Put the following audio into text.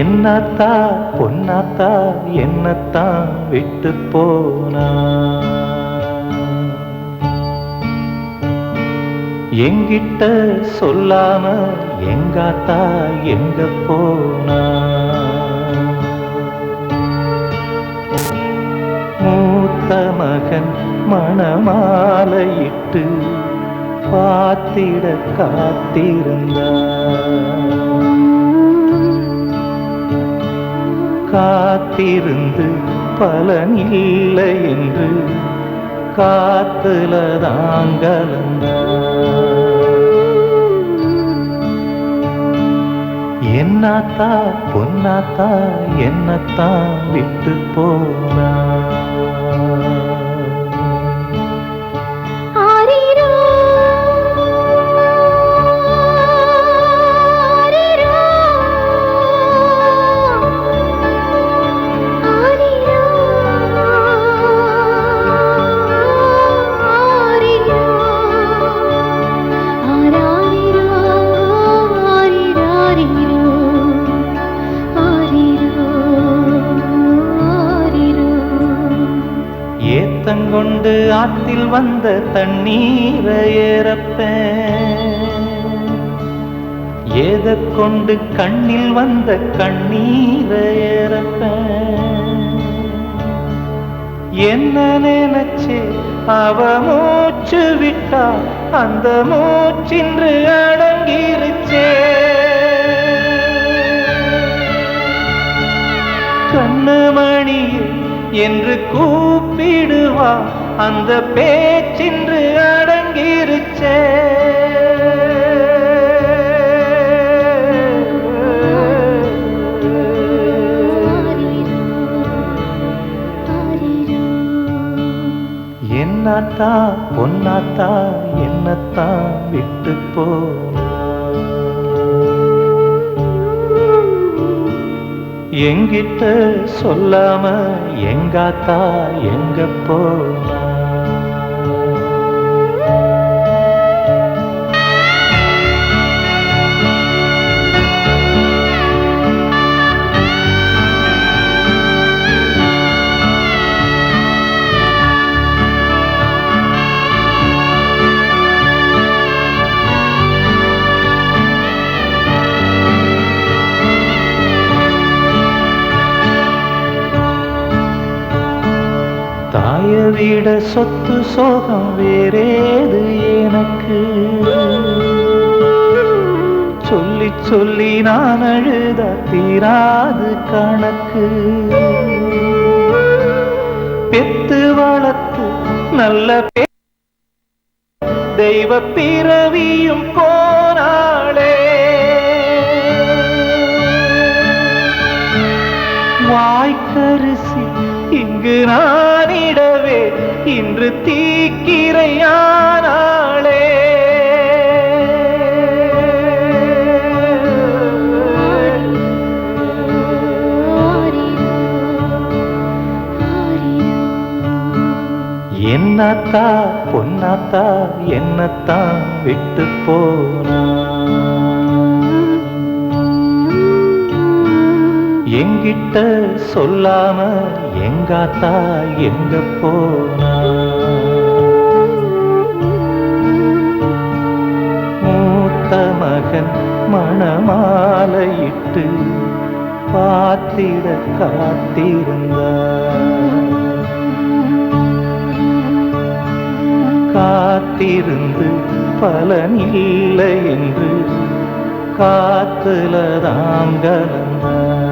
என்னத்தா பொன்னாத்தா என்னத்தான் விட்டு போனா? எங்கிட்ட சொல்லாம எங்காத்தா எங்க போனா? மூத்த மகன் மணமாலையிட்டு பார்த்திட காத்திருந்தான் காத்திருந்து பலனில்லை என்று காத்துல தாங்கலந்த என்னத்தா பொன்னாத்தா என்னத்தான் விட்டு போனா ஏத்தங்கொண்டு ஆற்றில் வந்த தண்ணீரை ஏறப்பேன் ஏத கொண்டு கண்ணில் வந்த கண்ணீரை ஏறப்பேன் என்ன நினைச்சே அவ மூச்சு விட்டா அந்த மூச்சின்று அடங்கிருச்சே. கண்ணு மணியில் என்று கூப்பிடுவா. அந்த பேச்சின்று அடங்கிருச்சே. என்னத்தா பொன்னாத்தா என்னத்தான் விட்டு போனா எங்கிட்ட சொல்லாம எங்காத்தா எங்க போலாம் தாய விட சொத்து சோகம் வேறேது எனக்கு? சொல்லி சொல்லி நான் அழுத தீராது கணக்கு. பெத்து வளர்த்து நல்ல பே- தெய்வ பிறவியும் போனாளே. வாய்க்கரிசி இங்கு நானிட இன்று தீக்கிரையானாளே. என்னத்தா பொன்னாத்தா என்னத்தான் விட்டு போனா? எங்கிட்ட சொல்லாம எங்காத்தா எங்க போனா? மூத்த மகன் மணமாலையிட்டு பார்த்திட காத்திருந்தா. காத்திருந்து பலனில்லை என்று காத்துல தாங்கலந்த